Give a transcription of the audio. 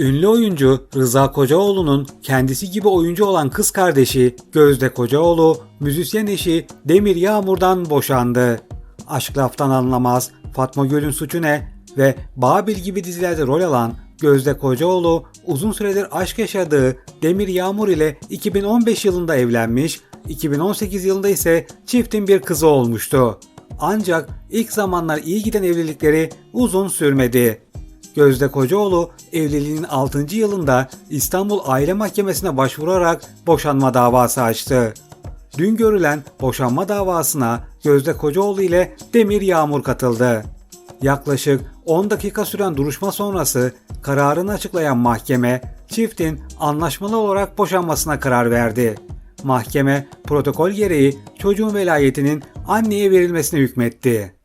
Ünlü oyuncu Rıza Kocaoğlu'nun kendisi gibi oyuncu olan kız kardeşi Gözde Kocaoğlu, müzisyen eşi Demir Yağmur'dan boşandı. Aşk laftan anlamaz, Fatma Göl'ün suçu ne ve Babil gibi dizilerde rol alan Gözde Kocaoğlu uzun süredir aşk yaşadığı Demir Yağmur ile 2015 yılında evlenmiş, 2018 yılında ise çiftin bir kızı olmuştu. Ancak ilk zamanlar iyi giden evlilikleri uzun sürmedi. Gözde Kocaoğlu evliliğinin 6. yılında İstanbul Aile Mahkemesi'ne başvurarak boşanma davası açtı. Dün görülen boşanma davasına Gözde Kocaoğlu ile Demir Yağmur katıldı. Yaklaşık 10 dakika süren duruşma sonrası kararını açıklayan mahkeme çiftin anlaşmalı olarak boşanmasına karar verdi. Mahkeme protokol gereği çocuğun velayetinin anneye verilmesine hükmetti.